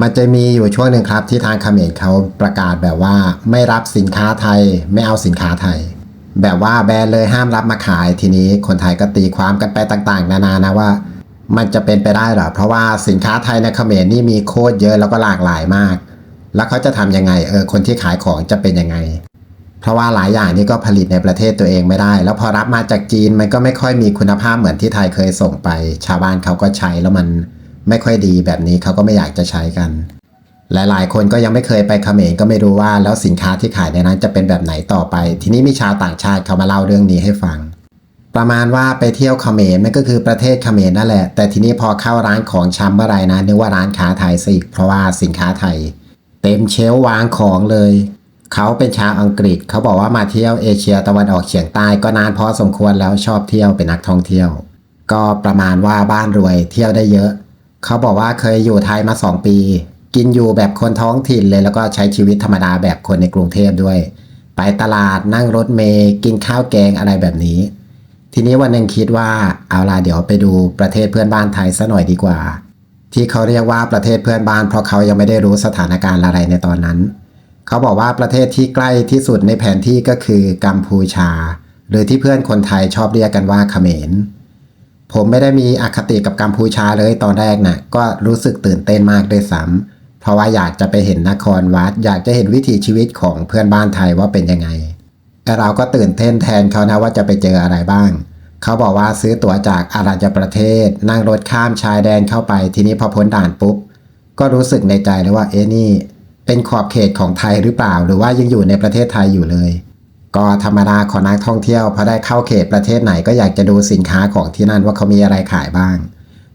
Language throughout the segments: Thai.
มันจะมีอยู่ช่วงหนึ่งครับที่ทางเขมรเขาประกาศแบบว่าไม่รับสินค้าไทย ไม่เอาสินค้าไทย แบบว่าแบนเลยห้ามรับมาขายทีนี้คนไทยก็ตีความกันไปต่างๆ นานานะว่า มันจะเป็นไปได้หรอเพราะว่าสินค้าไทยในเขมรนี่มีโคตรเยอะแล้วก็หลากหลายมาก แล้วเขาจะทำยังไงเออคนที่ขายของจะเป็นยังไง เพราะว่าหลายอย่างนี่ก็ผลิตในประเทศตัวเองไม่ได้ แล้วพอรับมาจากจีนมันก็ไม่ค่อยมีคุณภาพเหมือนที่ไทยเคยส่งไป ชาวบ้านเขาก็ใช้แล้วมัน ไม่ค่อยดีแบบนี้เขาก็ไม่อยากจะใช้กัน หลายๆ คนก็ยังไม่เคยไปเขมรก็ไม่รู้ว่าแล้วสินค้าที่ขายในนั้นจะเป็นแบบไหนต่อไป ทีนี้มีชาวต่างชาติเขามาเล่าเรื่องนี้ให้ฟัง ประมาณว่าไปเที่ยวเขมรมันก็คือประเทศเขมรนั่นแหละ แต่ทีนี้พอเข้าร้านของชำเมื่อไรนะนึกว่าร้านค้าไทยสิเพราะว่าสินค้าไทย เต็มเชลวางของเลยเขาเป็นชาวอังกฤษเขาบอกว่ามาเที่ยวเอเชียตะวันออกเฉียงใต้ก็นานพอสมควรแล้วชอบเที่ยวเป็นนักท่องเที่ยว ก็ประมาณว่าบ้านรวยเที่ยวได้เยอะ เขาบอกว่าเคยอยู่ไทยมาสองปี กินอยู่แบบคนท้องถิ่นเลยแล้วก็ใช้ชีวิตธรรมดาแบบคนในกรุงเทพด้วย ไปตลาดนั่งรถเมย์กินข้าวแกงอะไรแบบนี้ ทีนี้วันหนึ่งคิดว่าเอาล่ะเดี๋ยวไปดูประเทศเพื่อนบ้านไทยซะหน่อยดีกว่า ที่เขาเรียกว่าประเทศเพื่อนบ้าน เพราะเขายังไม่ได้รู้สถานการณ์อะไรในตอนนั้น เขาบอกว่าประเทศที่ใกล้ที่สุดในแผนที่ก็คือกัมพูชา หรือที่เพื่อนคนไทยชอบเรียกกันว่าเขมร ผมไม่ได้มีอคติกับกัมพูชาเลยตอนแรกนะ่ะก็รู้สึกตื่นเต้นมากด้วยซ้ำเพราะว่าอยากจะไปเห็นนครวัด อยากจะเห็นวิถีชีวิตของเพื่อนบ้านไทยว่าเป็นยังไงแต่เราก็ตื่นเต้นแทนเขานะว่าจะไปเจออะไรบ้าง เขาบอกว่าซื้อตั๋วจากอารัญญประเทศ นั่งรถข้ามชายแดนเข้าไป ทีนี้พอพ้นด่านปุ๊บ ก็รู้สึกในใจเลยว่าเอ๊ะนี่ เป็นขอบเขตของไทยหรือเปล่า หรือว่ายังอยู่ในประเทศไทยอยู่เลย ก็ธรรมดาของนักท่องเที่ยวพอได้เข้าเขตประเทศไหนก็อยากจะดูสินค้าของที่นั่นว่าเขามีอะไรขายบ้าง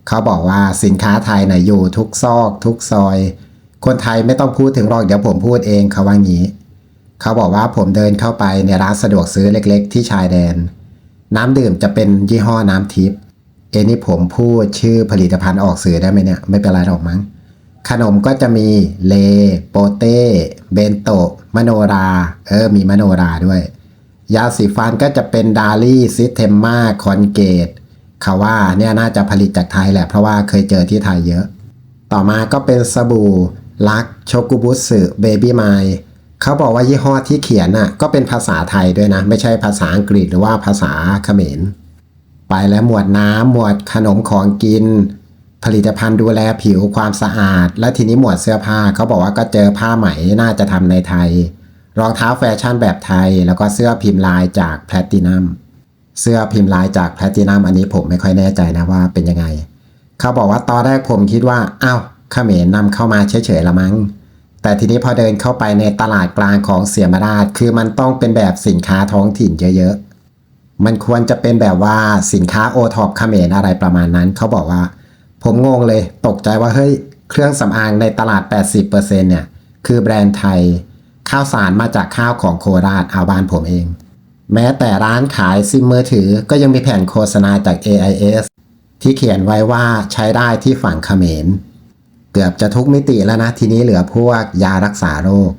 เขาบอกว่าสินค้าไทยนอยู่ทุกซอก ทุกซอย คนไทยไม่ต้องพูดถึงหรอกเดี๋ยวผมพูดเองเขาว่างี้ เขาบอกว่าผมเดินเข้าไปในร้านสะดวกซื้อเล็ก ๆ ที่ชายแดน น้ำดื่มจะเป็นยี่ห้อน้ำทิพย์เอ็นี่ผมพูดชื่อผลิตภัณฑ์ออกสื่อได้ไหมเนี่ยไม่เป็นไรหรอกมั้ง ขนมก็จะมีเล โปเต้ เบนโตะมโนรา เออ มีมโนราด้วย ยาสีฟันก็จะเป็นดาลี่ซิเทมมาคอนเกตเขาว่าเนี่ยน่าจะผลิตจากไทยแหละ เพราะว่าเคยเจอที่ไทยเยอะ ต่อมาก็เป็นสบู่ลักโชกุบุสึเบบี้ไมเขาบอกว่ายี่ห้อที่เขียนน่ะก็เป็นภาษาไทยด้วยนะ ไม่ใช่ภาษาอังกฤษหรือว่าภาษาเขมร ไปแล้วหมวดน้ำหมวดขนมของกิน ผลิตภัณฑ์ดูแลผิวความสะอาด และทีนี้หมวดเสื้อผ้าเขาบอกว่าก็เจอผ้าไหมน่าจะทำในไทย รองเท้าแฟชั่นแบบไทย แล้วก็เสื้อพิมพ์ลายจากแพลตินัมเสื้อพิมพ์ลายจากแพลตินัมอันนี้ผมไม่ค่อยแน่ใจนะว่าเป็นยังไง เขาบอกว่าตอนแรกผมคิดว่าอ้าวเขมรนำเข้ามาเฉยๆละมั้ง แต่ทีนี้พอเดินเข้าไปในตลาดกลางของเสียมราช คือมันต้องเป็นแบบสินค้าท้องถิ่นเยอะๆมันควรจะเป็นแบบว่าสินค้าโอท็อปเขมรอะไรประมาณนั้น เขาบอกว่า ผมงงเลยตกใจว่าเฮ้ยเครื่องสำอางในตลาด 80%เนี่ยคือแบรนด์ไทย ข้าวสารมาจากข้าวของโคราชเอาบ้านผมเอง แม้แต่ร้านขายซิมมือถือก็ยังมีแผ่นโฆษณาจาก AIS ที่เขียนไว้ว่าใช้ได้ที่ฝั่งเขมร เกือบจะทุกมิติแล้วนะ ทีนี้เหลือพวกยารักษาโรค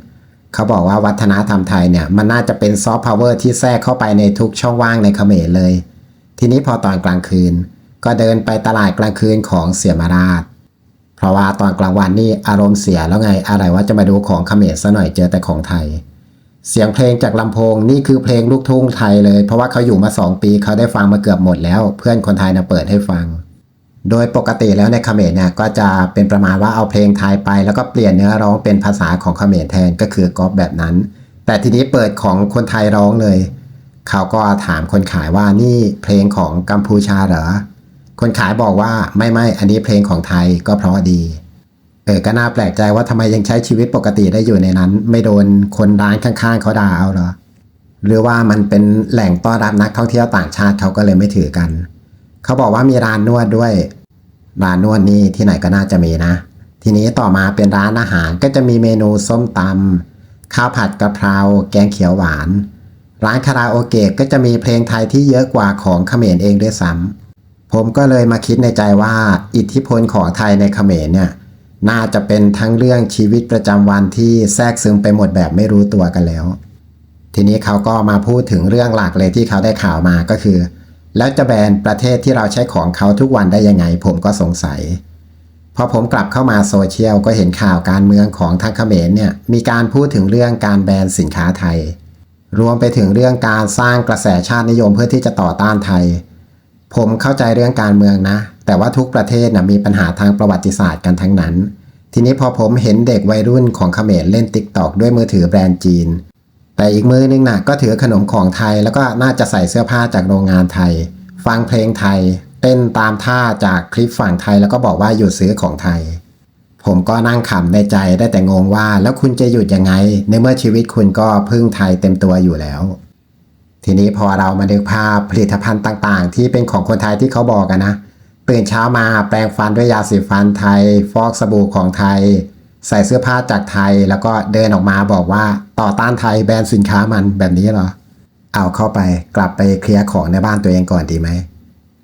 เขาบอกว่าวัฒนธรรมไทยเนี่ยมันน่าจะเป็นซอฟต์พาวเวอร์ที่แทรกเข้าไปในทุกช่องว่างในเขมรเลย ทีนี้พอตอนกลางคืน ก็เดินไปตลาดกลางคืนของเสียมาราช เพราะว่าตอนกลางวันนี่อารมณ์เสียแล้วไงอะไรว่าจะมาดูของเขมรซะหน่อยเจอแต่ของไทย เสียงเพลงจากลำโพงนี่คือเพลงลูกทุ่งไทยเลย เพราะว่าเขาอยู่มา 2 ปีเขาได้ฟังมาเกือบหมดแล้ว เพื่อนคนไทยนะเปิดให้ฟัง โดยปกติแล้วในเขมรเนี่ยก็จะเป็นประมาณว่าเอาเพลงไทยไป แล้วก็เปลี่ยนเนื้อร้องเป็นภาษาของเขมรแทนก็คือก๊อปแบบนั้น แต่ทีนี้เปิดของคนไทยร้องเลยเขาก็ถามคนขายว่านี่เพลงของกัมพูชาเหรอ คนขายบอกว่าไม่ไม่อันนี้เพลงของไทยก็เพราะดีเออก็น่าแปลกใจว่าทำไมยังใช้ชีวิตปกติได้อยู่ในนั้น ไม่โดนคนร้านข้างๆเขาด่าเอาเหรอหรือว่ามันเป็นแหล่งต้อนรับนักท่องเที่ยวต่างชาติเขาก็เลยไม่ถือกัน เขาบอกว่ามีร้านนวดด้วย ร้านนวดนี่ที่ไหนก็น่าจะมีนะ ทีนี้ต่อมาเป็นร้านอาหารก็จะมีเมนูส้มตำข้าวผัดกะเพราแกงเขียวหวาน ร้านคาราโอเกะก็จะมีเพลงไทยที่เยอะกว่าของเขมรเองด้วยซ้ำ ผมก็เลยมาคิดในใจว่าอิทธิพลของไทยในเขมรเนี่ยน่าจะเป็นทั้งเรื่องชีวิตประจำวันที่แทรกซึมไปหมดแบบไม่รู้ตัวกันแล้ว ทีนี้เขาก็มาพูดถึงเรื่องหลักเลยที่เขาได้ข่าวมาก็คือ แล้วจะแบนประเทศที่เราใช้ของเขาทุกวันได้ยังไง ผมก็สงสัยพอผมกลับเข้ามาโซเชียลก็เห็นข่าวการเมืองของทางเขมรเนี่ยมีการพูดถึงเรื่องการแบนสินค้าไทย รวมไปถึงเรื่องการสร้างกระแสชาตินิยมเพื่อที่จะต่อต้านไทย ผมเข้าใจเรื่องการเมืองนะ แต่ว่าทุกประเทศนะมีปัญหาทางประวัติศาสตร์กันทั้งนั้น ทีนี้พอผมเห็นเด็กวัยรุ่นของเขมรเล่นติ๊กตอกด้วยมือถือแบรนด์จีน แต่อีกมือนึงนะก็ถือขนมของไทยแล้วก็น่าจะใส่เสื้อผ้าจากโรงงานไทย ฟังเพลงไทย เต้นตามท่าจากคลิปฝั่งไทยแล้วก็บอกว่าหยุดซื้อของไทย ผมก็นั่งขำในใจได้แต่งงว่า แล้วคุณจะหยุดยังไง ในเมื่อชีวิตคุณก็พึ่งไทยเต็มตัวอยู่แล้ว ทีนี้พอเรามาดูภาพผลิตภัณฑ์ต่างๆ ที่เป็นของคนไทยที่เขาบอกกันนะตื่นเช้ามาแปรงฟันด้วยยาสีฟันไทย ฟอกสบู่ของไทย ใส่เสื้อผ้าจากไทย แล้วก็เดินออกมาบอกว่าต่อต้านไทยแบรนด์สินค้ามันแบบนี้เหรอ เอาเข้าไปกลับไปเคลียร์ของในบ้านตัวเองก่อนดีไหม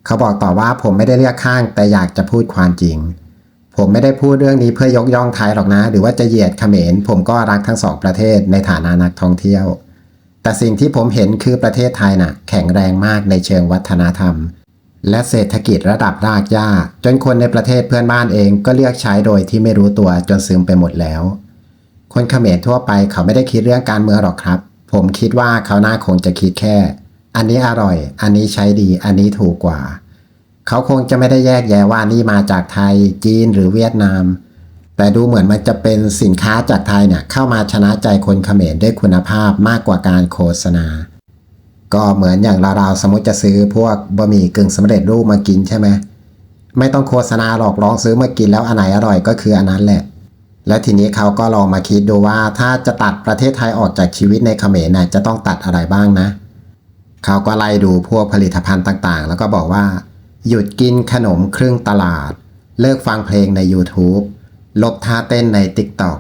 เขาบอกต่อว่าผมไม่ได้เรียกข้างแต่อยากจะพูดความจริง ผมไม่ได้พูดเรื่องนี้เพื่อยกย่องไทยหรอกนะ หรือว่าจะเหยียดเขมรผมก็รักทั้งสองประเทศในฐานะนักท่องเที่ยว แต่สิ่งที่ผมเห็นคือประเทศไทยน่ะ แข็งแรงมากในเชิงวัฒนธรรม และเศรษฐกิจระดับรากหญ้า จนคนในประเทศเพื่อนบ้านเองก็เลือกใช้โดยที่ไม่รู้ตัวจนซึมไปหมดแล้ว คนเขมรทั่วไปเขาไม่ได้คิดเรื่องการเมืองหรอกครับ ผมคิดว่าเขาน่าคงจะคิดแค่ อันนี้อร่อย อันนี้ใช้ดี อันนี้ถูกกว่า เขาคงจะไม่ได้แยกแยะว่านี่มาจากไทย จีนหรือเวียดนาม แต่ดูเหมือนมันจะเป็นสินค้าจากไทยเนี่ยเข้ามาชนะใจคนเขมรด้วยคุณภาพมากกว่าการโฆษณา ก็เหมือนอย่างเราๆสมมติจะซื้อพวกบะหมี่กึ่งสำเร็จรูปมากินใช่ไหมไม่ต้องโฆษณาหรอกลองซื้อมากินแล้วอันไหนอร่อยก็คืออันนั้นแหละ และทีนี้เขาก็ลองมาคิดดูว่าถ้าจะตัดประเทศไทยออกจากชีวิตในเขมรน่ะจะต้องตัดอะไรบ้างนะ เขาก็ไล่ดูพวกผลิตภัณฑ์ต่างๆ แล้วก็บอกว่า หยุดกินขนมครึ่งตลาด เลิกฟังเพลงใน YouTube ลบท่าเต้นใน TikTok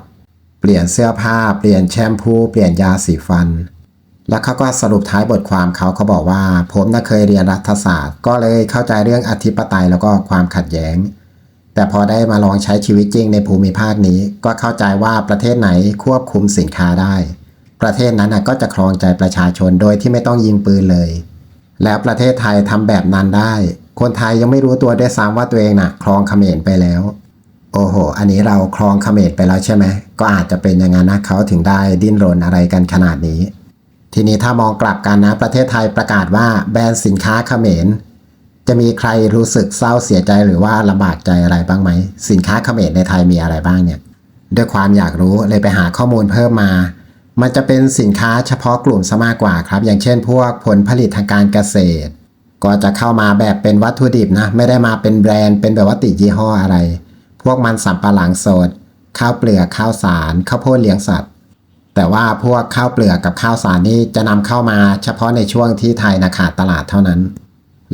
เปลี่ยนเสื้อผ้า เปลี่ยนแชมพู เปลี่ยนยาสีฟัน แล้วเขาก็สรุปท้ายบทความเขาเขาบอกว่า ผมน่ะเคยเรียนรัฐศาสตร์ ก็เลยเข้าใจเรื่องอธิปไตยแล้วก็ความขัดแย้ง แต่พอได้มาลองใช้ชีวิตจริงในภูมิภาคนี้ ก็เข้าใจว่าประเทศไหนควบคุมสินค้าได้ ประเทศนั้นก็จะครองใจประชาชนโดยที่ไม่ต้องยิงปืนเลย แล้วประเทศไทยทำแบบนั้นได้ คนไทยยังไม่รู้ตัวด้วยซ้ำว่าตัวเองน่ะ ครองเขมรไปแล้ว โอ้โห อันนี้เราครองเขมรไปแล้วใช่ไหม ก็อาจจะเป็นอย่างนั้นนะเขาถึงได้ดิ้นรนอะไรกันขนาดนี้ ทีนี้ถ้ามองกลับกันนะ ประเทศไทยประกาศว่าแบนสินค้าเขมร จะมีใครรู้สึกเศร้าเสียใจหรือว่าลำบากใจอะไรบ้างไหม สินค้าเขมรในไทยมีอะไรบ้างเนี่ย ด้วยความอยากรู้เลยไปหาข้อมูลเพิ่มมา มันจะเป็นสินค้าเฉพาะกลุ่มซะมากกว่าครับ อย่างเช่น พวกผลผลิตทางการเกษตร ก็จะเข้ามาแบบเป็นวัตถุดิบนะ ไม่ได้มาเป็นแบรนด์ เป็นแบบว่าติดยี่ห้ออะไร พวกมันสำปะหลังสด ข้าวเปลือกข้าวสารข้าวโพดเลี้ยงสัตว์ แต่ว่าพวกข้าวเปลือกกับข้าวสารนี่จะนำเข้ามาเฉพาะในช่วงที่ไทยนะขาดตลาดเท่านั้น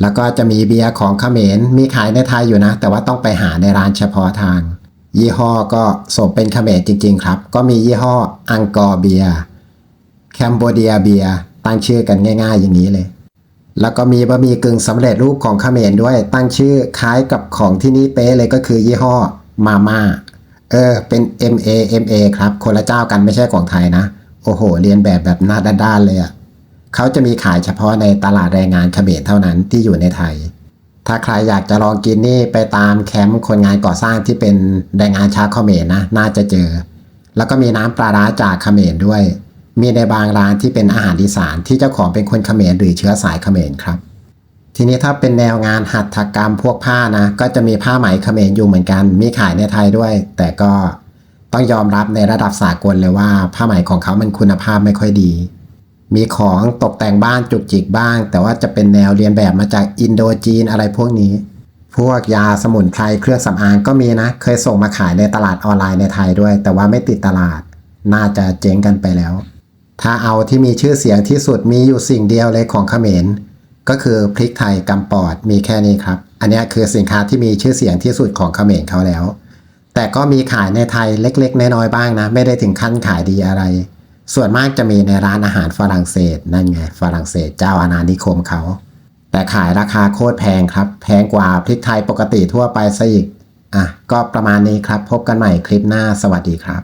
แล้วก็จะมีเบียร์ของเขมรมีขายในไทยอยู่นะ แต่ว่าต้องไปหาในร้านเฉพาะทาง ยี่ห้อก็สมเป็นเขมรจริง ๆ ครับ ก็มียี่ห้ออังกอร์เบียร์แคมโบเดียเบียร์ตั้งชื่อกันง่าย ๆ อย่างนี้เลยแล้วก็มีบะหมี่กึ่งสำเร็จรูปของเขมรด้วยตั้งชื่อคล้ายกับของที่นี่เป๊ะเลยก็คือยี่ห้อ มาม่าเออเป็น M A M A ครับ คนละเจ้ากันไม่ใช่ของไทยนะ โอ้โห เรียนแบบแบบหน้าด้านๆเลยอะ่ะเขาจะมีขายเฉพาะในตลาดแรงงานเขมรเท่านั้นที่อยู่ในไทย ถ้าใครอยากจะลองกินนี่ไปตามแคมป์คนงานก่อสร้างที่เป็นแรงงานชาวเขมรนะ น่าจะเจอ แล้วก็มีน้ำปลาร้าจากเขมรด้วย มีในบางร้านที่เป็นอาหารอีสานที่เจ้าของเป็นคนเขมรหรือเชื้อสายเขมรครับ ทีนี้ถ้าเป็นแนวงานหัตถกรรมพวกผ้านะ ก็จะมีผ้าไหมเขมรอยู่เหมือนกัน มีขายในไทยด้วย แต่ก็ต้องยอมรับในระดับสากลเลยว่า ผ้าไหมของเขามันคุณภาพไม่ค่อยดี มีของตกแต่งบ้านจุกจิกบ้าง แต่ว่าจะเป็นแนวเรียนแบบมาจากอินโดจีนอะไรพวกนี้ พวกยาสมุนไพรเครื่องสำอางก็มีนะ เคยส่งมาขายในตลาดออนไลน์ในไทยด้วย แต่ว่าไม่ติดตลาด น่าจะเจ๊งกันไปแล้ว ถ้าเอาที่มีชื่อเสียงที่สุดมีอยู่สิ่งเดียวเลยของเขมร ก็คือพริกไทยกำปอดมีแค่นี้ครับ อันนี้คือสินค้าที่มีชื่อเสียงที่สุดของเขมรเขาแล้ว แต่ก็มีขายในไทยเล็กๆ น้อยๆบ้างนะ ไม่ได้ถึงขั้นขายดีอะไร ส่วนมากจะมีในร้านอาหารฝรั่งเศสนั่นไงฝรั่งเศสเจ้าอาณานิคมเขา แต่ขายราคาโคตรแพงครับ แพงกว่าพริกไทยปกติทั่วไปซะอีกอะก็ประมาณนี้ครับพบกันใหม่คลิปหน้าสวัสดีครับ